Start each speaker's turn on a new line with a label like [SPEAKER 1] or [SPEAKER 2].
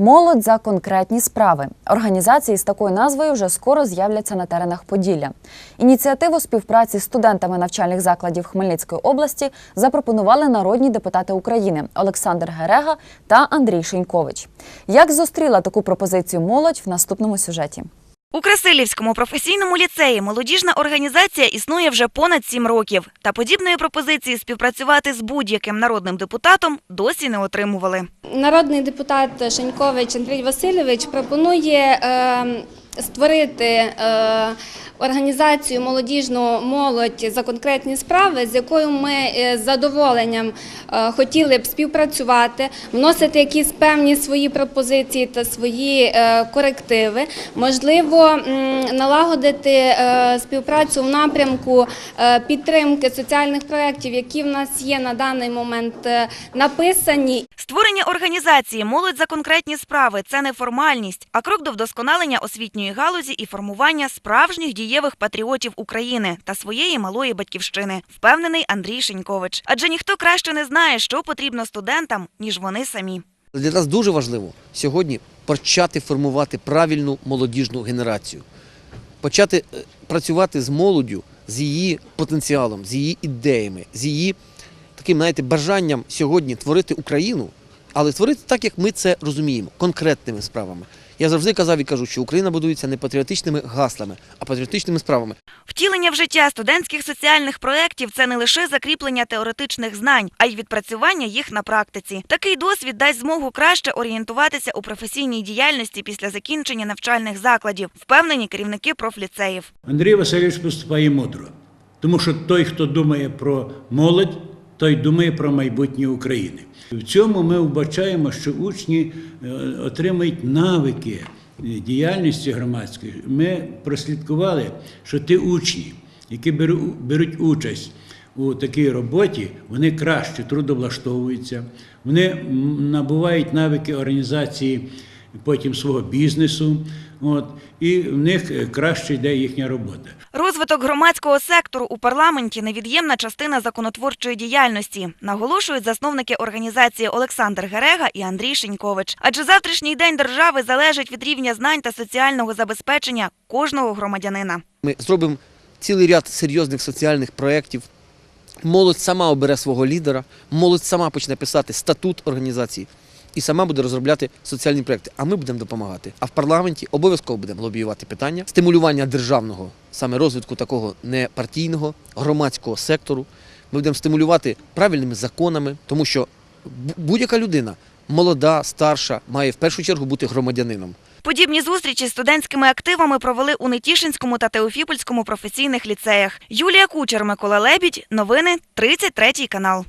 [SPEAKER 1] Молодь за конкретні справи. Організації з такою назвою вже скоро з'являться на теренах Поділля. Ініціативу співпраці з студентами навчальних закладів Хмельницької області запропонували народні депутати України Олександр Герега та Андрій Шенькович. Як зустріла таку пропозицію молодь в наступному сюжеті?
[SPEAKER 2] У Красилівському професійному ліцеї молодіжна організація існує вже понад сім років. Та подібної пропозиції співпрацювати з будь-яким народним депутатом досі не отримували.
[SPEAKER 3] Народний депутат Шенькович Андрій Васильович пропонує е, створити е, організацію молодіжну молодь за конкретні справи, з якою ми е, з задоволенням е, хотіли б співпрацювати, вносити якісь певні свої пропозиції та свої е, корективи. Можливо, налагодити співпрацю в напрямку підтримки соціальних проєктів, які в нас є на даний момент написані
[SPEAKER 2] Створення організації молодь за конкретні справи це не формальність, а крок до вдосконалення освітньої галузі і формування справжніх дієвих патріотів України та своєї малої батьківщини, впевнений Андрій Шенькович. Адже ніхто краще не знає, що потрібно студентам, ніж вони самі.
[SPEAKER 4] Для нас дуже важливо сьогодні почати формувати правильну молодіжну генерацію, почати е, працювати з молоддю, з її потенціалом, з її ідеями, з її таким, знаєте, бажанням сьогодні творити Україну, але творити так, як ми це розуміємо, конкретними справами. Я завжди казав і кажу, що Україна будується не патріотичними гаслами, а патріотичними справами.
[SPEAKER 2] Втілення в життя студентських соціальних проєктів – це не лише закріплення теоретичних знань, а й відпрацювання їх на практиці. Такий досвід дасть змогу краще орієнтуватися у професійній діяльності після закінчення навчальних закладів, впевнені керівники профліцеїв.
[SPEAKER 5] Андрій Васильович поступає мудро, тому що той, хто думає про молодь, той думає про майбутнє України. В цьому ми вбачаємо, що учні е, отримують навики діяльності громадської. Ми прослідкували, що ті учні, які беруть участь у такій роботі, вони краще трудовлаштовуються, вони набувають навики організації потім свого бізнесу, от, і в них е, краще йде їхня робота.
[SPEAKER 2] Розвиток громадського сектору у парламенті – невід'ємна частина законотворчої діяльності, наголошують засновники організації Олександр Герега і Андрій Шенькович. Адже завтрашній день держави залежить від рівня знань та соціального забезпечення кожного громадянина.
[SPEAKER 4] Ми зробимо цілий ряд серйозних соціальних проєктів. Молодь сама обере свого лідера, молодь сама почне писати статут організації і сама буде розробляти соціальні проєкти. А ми будемо допомагати. А в парламенті обов'язково будемо лобіювати питання стимулювання державного, саме розвитку такого непартійного громадського сектору. Ми будемо стимулювати правильними законами, тому що будь-яка людина, молода, старша, має в першу чергу бути громадянином.
[SPEAKER 2] Подібні зустрічі з студентськими активами провели у Нетішинському та Теофіпольському професійних ліцеях. Юлія Кучер, Микола Лебідь. Новини 33 канал.